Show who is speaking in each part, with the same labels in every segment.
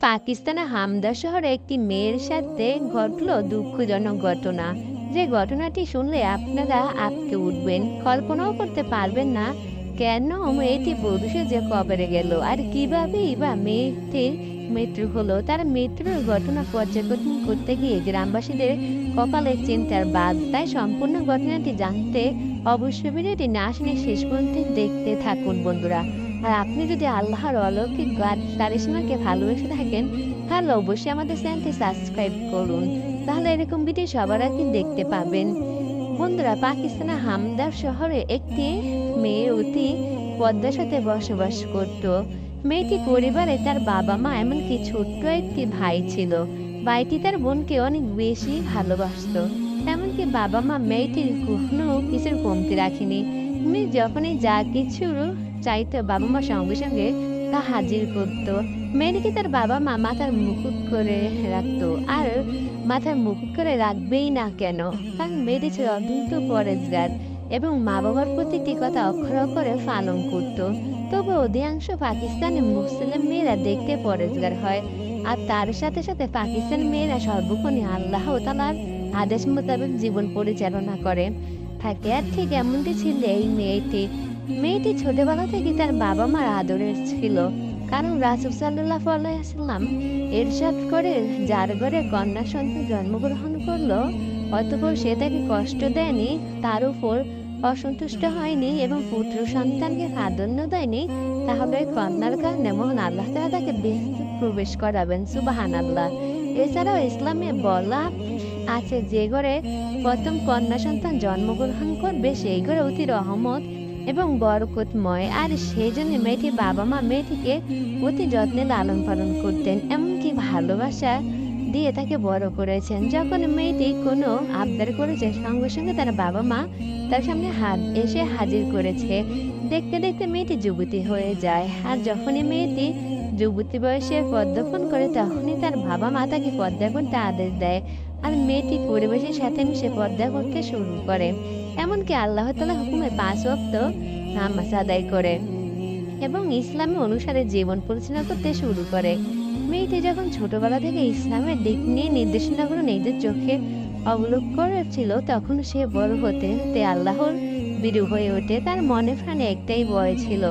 Speaker 1: পাকিস্তানের হামদা শহরে একটি মেয়ের সাথে ঘটল দুঃখজনক ঘটনা। যে ঘটনাটি শুনলে আপনারা আপকে উঠবেন, কল্পনাও করতে পারবেন না কেন মেয়েটি বধূ যে কবরে গেল আর কিভাবেই বা মেয়েটির মৃত্যু হলো। তার মৃত্যুর ঘটনা পর্যবেক্ষণ করতে গিয়ে গ্রামবাসীদের কপালে চিন্তার বাদ। তাই সম্পূর্ণ ঘটনাটি জানতে অবশ্যই ভিডিওটি না শুনে শেষ পর্যন্ত দেখতে থাকুন বন্ধুরা। আর আপনি যদি আল্লাহর অলৌকিক গান কারিশমাকে ভালোবেসে থাকেন, তাহলে অবশ্যই আমাদের চ্যানেলটি সাবস্ক্রাইব করুন। তাহলে এরকম ভিডিও সবার আগে দেখতে পাবেন। বন্ধুরা, পাকিস্তানের হামদার শহরে একটি মেয়ে অতি পদ্মার সাথে বসবাস করত। মেয়েটি পরিবারে তার বাবা মা এমনকি ছোট্ট একটি ভাই ছিল। ভাইটি তার বোনকে অনেক বেশি ভালোবাসত। এমনকি বাবা মা মেয়েটির কোনো কিছুর কমতি রাখেনি। মেয়ে যখনই যা কিছু চাইতো বাবা মা সঙ্গে সঙ্গে তা হাজির করতো। মেয়েটিকে তার বাবা মা মাথার মুকুট করে রাখতো। আর মাথার মুকুট করে রাখবেই না কেন? কারণ মেয়েটি ছিল অদ্ভুত পরেজগার এবং মা বাবার প্রতিটি কথা অক্ষর করে পালন করত। তবে অধিকাংশ পাকিস্তানি মুসলিম মেয়েরা দেখতে পরেজগার হয়। আর তার সাথে সাথে পাকিস্তান মেয়েরা সর্বক্ষণই আল্লাহ তালার আদেশ মোতাবেক জীবন পরিচালনা করে। থাকে আর ঠিক এমনটি ছিল এই মেয়েটি। মেয়েটি ছোটবেলা থেকে তার বাবা মার আদরের ছিল। কারণ রাসুল সাল্লাহ আলাইসাল্লাম এরশাদ করে, যার ঘরে কন্যা সন্তান জন্মগ্রহণ করল, অতপর সে তাকে কষ্ট দেয়নি, তার উপর অসন্তুষ্ট হয়নি এবং পুত্র সন্তানকে প্রাধান্য দেয়নি, তাহলে কন্যার কারণে মহান আল্লাহ তালা তাকে প্রবেশ করাবেন সুবাহান আল্লাহ এছাড়াও ইসলামে বলা আছে, যে ঘরে প্রথম কন্যা সন্তান জন্মগ্রহণ করবে, সেই ঘরে অতি রহমত এবং বরকতময়। আর সেই জন্য মেয়েটি বাবা মা মেয়েটিকে অতি যত্নে লালন পালন করতেন, এমনকি ভালোবাসা দিয়ে তাকে বড় করেছেন। যখন মেয়েটি কোনো আবদার করেছে, সঙ্গে সঙ্গে তার বাবা মা তার সামনে হাত এসে হাজির করেছে। দেখতে দেখতে মেয়েটি যুবতী হয়ে যায়। আর যখনই মেয়েটি যুবতী বয়সে পদ্মফোন করে তখনই তার বাবা মা তাকে পদ্মা করতে আদেশ দেয় আর মেয়েটি পরিবেশের সাথে মিশে পদ্মা করতে শুরু করে। এমনকি আল্লাহ তালা হুকুমে পাঁচ অক্ত নামাজ আদায় করে এবং ইসলামী অনুসারে জীবন পরিচালনা করতে শুরু করে। মেয়েটি যখন ছোটবেলা থেকে ইসলামের দিক নিয়ে নির্দেশনাগুলো নিজের চোখে অবলোক করেছিল, তখন সে বড় হতে হতে আল্লাহর বিরু হয়ে ওঠে। তার মনে প্রাণে একটাই বয় ছিল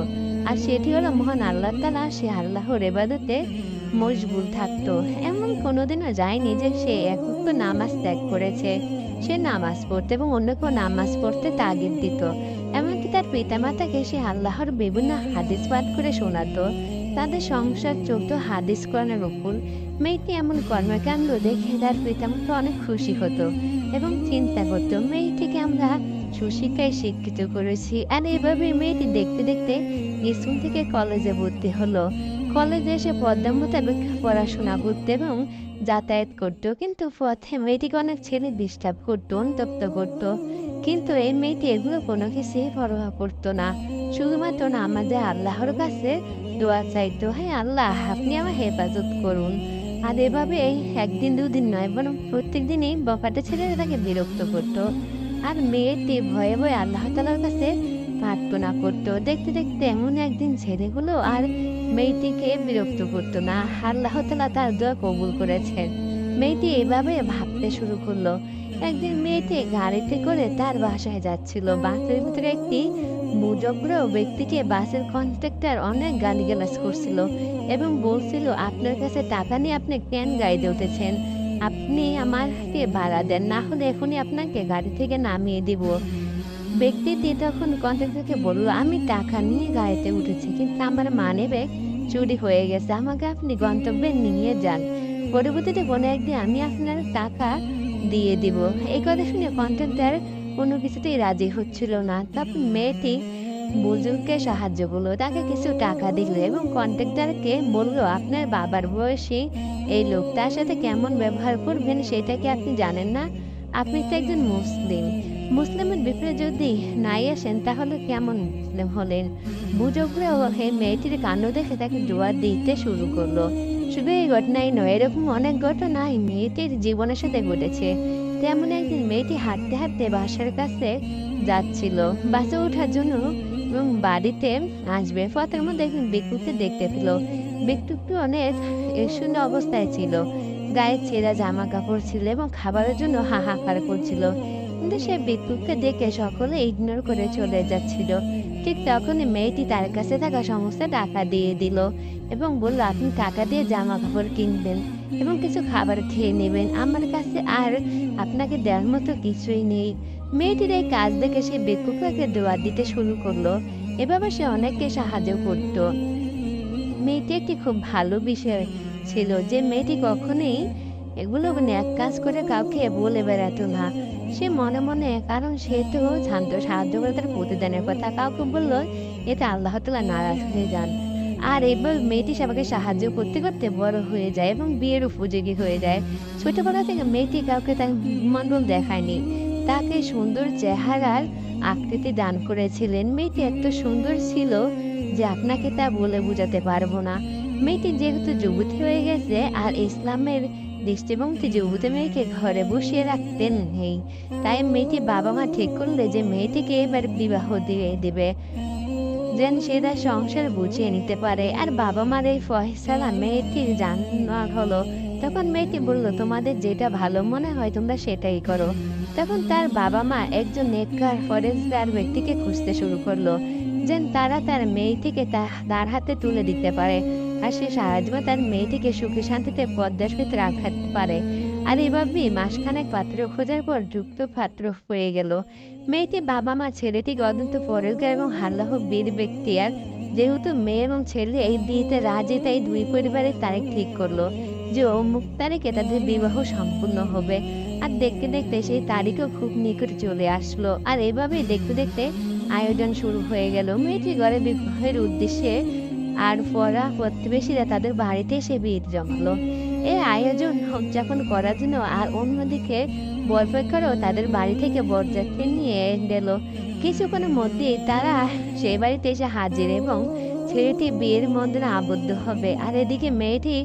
Speaker 1: আর সেটি হলো মহান আল্লাহ তালা সে আল্লাহর এবাদতে মশগুল থাকতো। এমন কোনোদিনও যায়নি যে সে একত্র নামাজ ত্যাগ করেছে। সে নামাজ পড়তে এবং অন্য কেউ নামাজ পড়তে তাগিদ দিত। এমনকি তার পিতামাতাকে সে আল্লাহর বিভিন্ন হাদিস পাঠ করে শোনাতো। তাদের সংসার চলতো হাদিস কোরআনের উপর। মেয়েটি এমন কর্মকাণ্ড দেখে তার পিতামাতা অনেক খুশি হতো। এবং চিন্তা করতো মেয়েটিকে আমরা সুশিক্ষায় শিক্ষিত করেছি। আর এইভাবে মেয়েটি দেখতে দেখতে স্কুল থেকে কলেজে ভর্তি হলো। কলেজে এসে পদ্মা মোতাবেক পড়াশোনা করতে এবং যাতায়াত করত। কিন্তু পথে মেয়েটিকে অনেক ছেলে ডিস্টার্ব করতো, অনুতপ্ত করত। কিন্তু এই মেয়েটি এগুলো কোনো কিছুই পরোয়া করতো না। শুধুমাত্র না আমাদের আল্লাহর কাছে দোয়া চাইতো হ্যাঁ আল্লাহ, আপনি আমার হেফাজত করুন। আর এভাবে একদিন, দুদিন নয়, বরং প্রত্যেক দিনই বকাটা ছেলেরা তাকে বিরক্ত করতো। আর মেয়েটি ভয়ে ভয়ে আল্লাহ তালার কাছে প্রার্থনা করতো। দেখতে দেখতে এমন একদিন ছেলেগুলো আর মেয়েটিকে বিরক্ত করতো না। আল্লাহ তালা তার দোয়া কবুল করেছেন। মেয়েটি এভাবে ভাবতে শুরু করল। একদিন মেয়েটি গাড়িতে করে তার বাসায় যাচ্ছিল। বাসের ভিতরে একটি মুজগ্র ব্যক্তিকে বাসের কন্ট্রাক্টর অনেক গালিগালাজ করছিল এবং বলছিল, আপনার কাছে টাকা নিয়ে আপনি কেন গাড়িতে উঠেছেন? আপনি আমাকে ভাড়া দেন, না হলে এখনই আপনাকে গাড়ি থেকে নামিয়ে দিব। ব্যক্তিটি তখন কন্ট্রাক্টরকে বলল, আমি টাকা নিয়ে গাড়িতে উঠেছি, কিন্তু আমার মানে ব্যাগ চুরি হয়ে গেছে। আমাকে আপনি গন্তব্যে নিয়ে যান। পরবর্তীতে কোনো একদিন, আমি আপনার টাকা দিয়ে দিব। এই কথা শুনে কন্ট্রাক্টর কোনো কিছুতেই রাজি হচ্ছিল না। তারপর মেয়েটি বুজুর্গকে সাহায্য করল। তাকে কিছু টাকা দিল এবং কন্ট্রাক্টরকে বলল, আপনার বাবার বয়সী এই লোক, তার সাথে কেমন ব্যবহার করবেন সেটা কি আপনি জানেন না? আপনি তো একজন মুসলিম। মুসলিমের বিপরীতে যদি নাই আসেন, তাহলে কেমন মুসলিম হলেন? বুজগ্র হে মেয়েটির কাণ্ড দেখে তাকে জোয়ার দিতে শুরু করল। শুধু এই ঘটনাই নয়, এরকম অনেক ঘটনা এই মেয়েটির জীবনের সাথে ঘটেছে। তেমন একদিন মেয়েটি হাঁটতে হাঁটতে বাসার কাছে যাচ্ছিল। বাসে ওঠার জন্য এবং বাড়িতে আসবে, পথের মধ্যে একজন বিকুকে দেখতে পেল। ব্যক্তিত্ব অনেক শূন্য অবস্থায় ছিল। গায়ে ছেঁড়া জামা কাপড় ছিল এবং খাবারের জন্য হাহাকার করছিল। কিন্তু সে বিক্ষুব্ধকে দেখে সকলে ইগনোর করে চলে যাচ্ছিল। ঠিক তখনই মেয়েটি তার কাছে থাকা সমস্ত টাকা দিয়ে দিল এবং বলল, আপনি টাকা দিয়ে জামা কাপড় কিনবেন এবং কিছু খাবার খেয়ে নেবেন। আমার কাছে আর আপনাকে দেওয়ার মতো কিছুই নেই। মেয়েটির এই কাজ দেখে সে ভিক্ষুককে দোয়া দিতে শুরু করল। এভাবে সে অনেককে সাহায্য করত। মেয়েটি একটি খুব ভালো বিষয় ছিল যে মেয়েটি কখনোই এগুলো মানে এক কাজ করে কাউকে বলে বেড়াতো না। সে মনে মনে, কারণ সে তো জানতো সাহায্য করে তার প্রতিদানের কথা। কাউকে বলল, এতে আল্লাহ তালা নারাজ হয়ে যান। আর এবার মেয়েটি সবাইকে সাহায্য করতে করতে বড় হয়ে যায় এবং বিয়ের উপযোগী হয়ে যায়। ছোটবেলা থেকে মেয়েটি কাউকে তার মণ্ডল দেখায়নি। তাকে সুন্দর চেহারার আকৃতি দান করেছিলেন। মেয়েটি এত সুন্দর ছিল যে আপনাকে তা বলে বোঝাতে পারব না। মেয়েটি যেহেতু যুবতী হয়ে গেছে, আর ইসলামের দৃষ্টিভঙ্গি যুবতী মেয়েকে ঘরে বসিয়ে রাখতেন নেই। তাই মেয়েটি বাবা মা ঠিক করলে যে মেয়েটিকে এবার বিবাহ দিয়ে দেবে। যেন সে তার সংসার বুঝিয়ে নিতে পারে। আর বাবা মার এই ফয়সালা মেয়েটির জানার হলো, তখন মেয়েটি বলল, তোমাদের যেটা ভালো মনে হয় তোমরা সেটাই করো। তখন তার বাবা মা একজন নেককার ফরেস্টার ব্যক্তিকে খুঁজতে শুরু করল, যেন তারা তার মেয়েটিকে তার হাতে তুলে দিতে পারে। আর সে সারা জীবন তার মেয়েটিকে সুখে শান্তিতে পদ্মার ভিতরে রাখতে পারে। আর এভাবেই মাসখানেক পাত্র খোঁজার পর যুক্ত পাত্র হয়ে গেল। মেয়েটি বাবা মা ছেলেটি অত্যন্ত পরেশগার এবং হাল্লাহ বীর ব্যক্তি। আর যেহেতু মেয়ে এবং ছেলে, এই বিয়েতে রাজি, তাই দুই পরিবারের তারিখ ঠিক করল যে অমুক তারিখে তাদের বিবাহ সম্পূর্ণ হবে। আর দেখতে দেখতে সেই তারিখও খুব নিকট চলে আসলো। আর এভাবেই দেখতে দেখতে আয়োজন শুরু হয়ে গেল। মেয়েটি ঘরে বিবাহের উদ্দেশ্যে আর পরা প্রতিবেশীরা তাদের বাড়িতে এসে ভিড় জমালো। এই আয়োজন উদযাপন করার জন্য আর অন্যদিকে বরপেক্ষারও তাদের বাড়ি থেকে বরযাত্রী নিয়ে গেল কিছুক্ষণের মধ্যেই তারা সেই বাড়িতে এসে হাজির এবং ছেলেটি বিয়ের মন্দিরে আবদ্ধ হবে। আর এদিকে মেয়েটি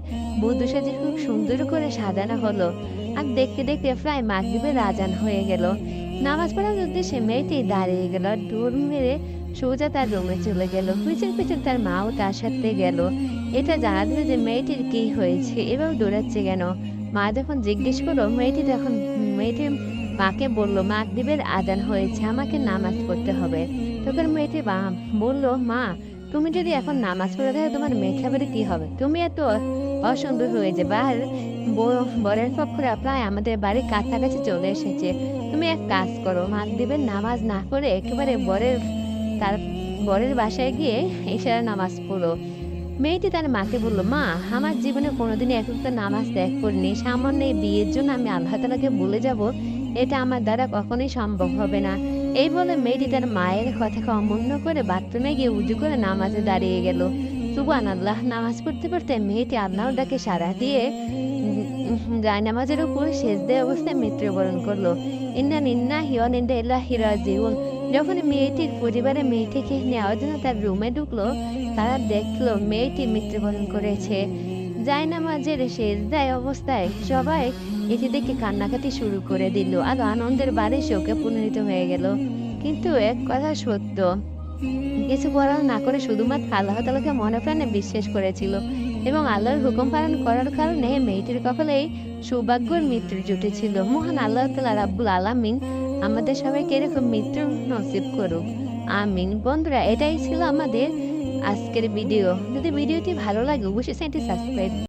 Speaker 1: বধূ সাজে খুব সুন্দর করে সাজানো হলো। আর দেখতে দেখতে প্রায় মাগরিবের রাজান হয়ে গেল। নামাজ পড়ার উদ্দেশ্যে মেয়েটি দাঁড়িয়ে গেল। আর মেরে সোজা তার রুমে চলে গেল। পিছন পিছন তার মাও তার সাথে গেল। এটা জানা যে মেয়েটির কি হয়েছে এবং দৌড়াচ্ছে কেন। মা যখন জিজ্ঞেস করল, মেয়েটি তখন, মেয়েটির মাকে বলল মাগরিবের আজান হয়েছে, আমাকে নামাজ পড়তে হবে। তখন মেয়েটি বলল, মা, তুমি যদি এখন নামাজ পড়ে থাকো তোমার মেয়ে খাবারে কি হবে? তুমি এত অসুন্দর হয়ে যাবে আর বরের পক্ষরা প্রায় আমাদের বাড়ির কাছাকাছি চলে এসেছে। তুমি এক কাজ করো মাগরিবের নামাজ না করে একেবারে বরের তার বরের বাসায় গিয়ে এশারা নামাজ পড়ো। মেয়েটি তার মাকে বলল, মা, আমার জীবনে কোনোদিনই একটা নামাজ ত্যাগ করিনি। সামান্য এই বিয়ের জন্য আমি আল্লাহ তালাকে বলে যাব। এটা আমার দ্বারা কখনোই সম্ভব হবে না। এই বলে মেয়েটি তার মায়ের কথাকে অমূল্য করে বাথরুমে গিয়ে উজু করে নামাজে দাঁড়িয়ে গেল। সুবান আল্লাহ নামাজ পড়তে পড়তে মেয়েটি আল্লাহর ডাকে সারা দিয়ে যায় নামাজের উপর দেয় অবস্থায় মৃত্যুবরণ করল। ইন্না নিন্না হিওয়ান ইন্দা ইল্লাহ হিরাজিউন যখন মেয়েটির পরিবারে মেয়েটিকে নেওয়ার জন্য তার রুমে ঢুকলো, তারা দেখল মেয়েটি মৃত্যুবরণ করেছে। যায় নামাজের শেষ দেয় অবস্থায় সবাই এটি দেখে কান্নাকাটি শুরু করে দিল আর আনন্দের বাড়ি শোকে পরিণত হয়ে গেল। কিন্তু এক কথা সত্য, কিছু করার না করে শুধুমাত্র আল্লাহ তালাকে মনে প্রাণে বিশ্বাস করেছিল এবং আল্লাহর হুকুম পালন করার কারণে মেয়েটির কপালেই সৌভাগ্যর মৃত্যুর জুটেছিল মহান আল্লাহ তালা রাব্বুল আলামিন আমাদের সবাইকে এরকম মৃত্যু নসিব করুক। আমিন। বন্ধুরা, এটাই ছিল আমাদের আজকের ভিডিও যদি ভিডিওটি ভালো লাগে, অবশ্যই চ্যানেলটি সাবস্ক্রাইব